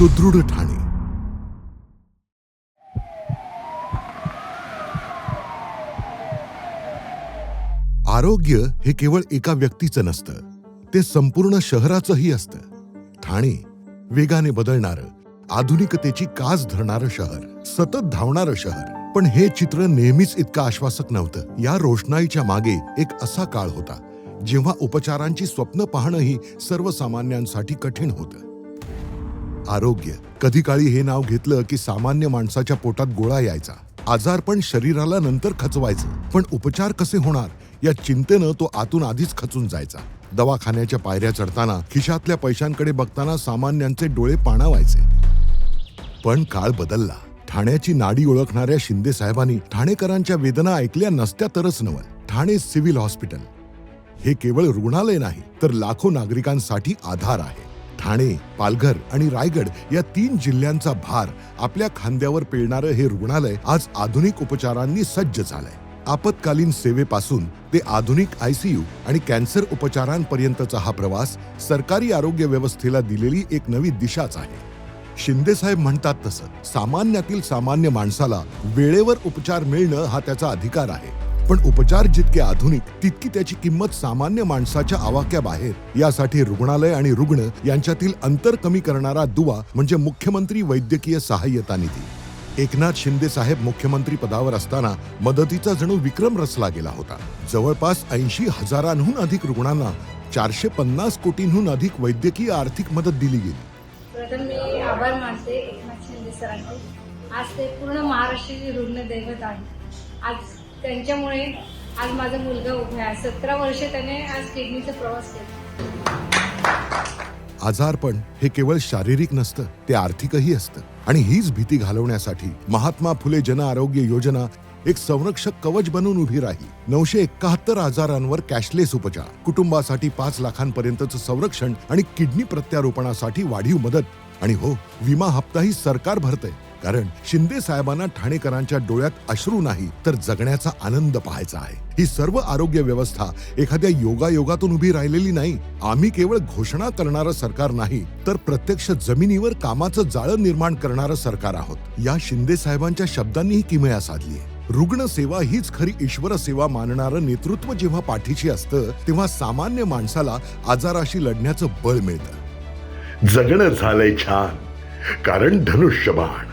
सुदृढ ठाणे. आरोग्य हे केवळ एका व्यक्तीचं नसतं ते संपूर्ण शहराचंही असतं. ठाणे वेगाने बदलणारं आधुनिकतेची कास धरणारं शहर सतत धावणारं शहर. पण हे चित्र नेहमीच इतकं आश्वासक नव्हतं. या रोषणाईच्या मागे एक असा काळ होता जेव्हा उपचारांची स्वप्न पाहणंही सर्वसामान्यांसाठी कठीण होतं. आरोग्य. कधी काळी हे नाव घेतलं की सामान्य माणसाच्या पोटात गोळा यायचा. आजार पण शरीराला नंतर खचवायचं. पण उपचार कसे होणार? या चिंतेनं तो आतून आधीच खचून जायचा. दवाखान्याच्या पायऱ्या चढताना खिशातल्या पैशांकडे बघताना सामान्यांचे डोळे पाणावायचे. पण काळ बदलला. ठाण्याची नाडी ओळखणाऱ्या शिंदे साहेबांनी ठाणेकरांच्या वेदना ऐकल्या नसत्या तरच नवल. Thane civil hospital. हे केवळ रुग्णालय नाही तर लाखो नागरिकांसाठी आधार आहे. ठाणे पालघर आणि रायगड या तीन जिल्ह्यांचा भार आपल्या खांद्यावर पेलणारं हे रुग्णालय आज आधुनिक उपचारांनी सज्ज झालंय. आपत्कालीन सेवेपासून ते आधुनिक आयसीयू आणि कॅन्सर उपचारांपर्यंतचा हा प्रवास सरकारी आरोग्य व्यवस्थेला दिलेली एक नवी दिशाच आहे. शिंदेसाहेब म्हणतात तसं सामान्यातील सामान्य माणसाला वेळेवर उपचार मिळणं हा त्याचा अधिकार आहे. पण उपचार जितके आधुनिक तितकी त्याची किंमत सामान्य माणसाच्या आवाक्याबाहेर यासाठी रुग्णालय आणि रुग्ण यांच्यातील अंतर कमी करणारा दुवा म्हणजे मुख्यमंत्री वैद्यकीय सहाय्यता निधी. एकनाथ शिंदे साहेब मुख्यमंत्री पदावर असताना मदतीचा जणू विक्रम रचला गेला होता. जवळपास ऐंशी हजारांहून अधिक रुग्णांना चारशे पन्नास कोटींहून अधिक वैद्यकीय आर्थिक मदत दिली गेली. प्रथम मी आभार मानते एकनाथ शिंदे सरांचे. आज ते पूर्ण महाराष्ट्राची रुग्ण दैवत आहे आज त्यांच्यामुळे आज माझा मुलगा उभा आहे. सतरा वर्ष त्याने आज किडनीचा प्रवास केला. आजारपण हे केवळ शारीरिक नसतं ते आर्थिकही असतं. आणि हीच भीती घालवण्यासाठी महात्मा फुले जन आरोग्य योजना एक संरक्षक कवच बनून उभी राही. नऊशे एकाहत्तर आजारांवर कॅशलेस उपचार. कुटुंबासाठी पाच लाखांपर्यंतचं संरक्षण आणि किडनी प्रत्यारोपणासाठी वाढीव मदत. आणि हो विमा हप्ताही सरकार भरतंय. कारण शिंदे साहेबांना ठाणेकरांच्या डोळ्यात अश्रू नाही तर जगण्याचा आनंद पाहायचा आहे. ही सर्व आरोग्य व्यवस्था एखाद्या योगायोगातून उभी राहिलेली नाही. आम्ही केवळ घोषणा करणारं सरकार नाही तर प्रत्यक्ष जमिनीवर कामाचं जाळं निर्माण करणारं सरकार आहोत. या शिंदे साहेबांच्या शब्दांनी ही किमया साधली आहे. रुग्णसेवा हीच खरी ईश्वर सेवा मानणारं नेतृत्व जेव्हा पाठीशी असतं तेव्हा सामान्य माणसाला आजाराशी लढण्याचं बळ मिळतं. जगणं झालंय छान कारण धनुष्यबाण.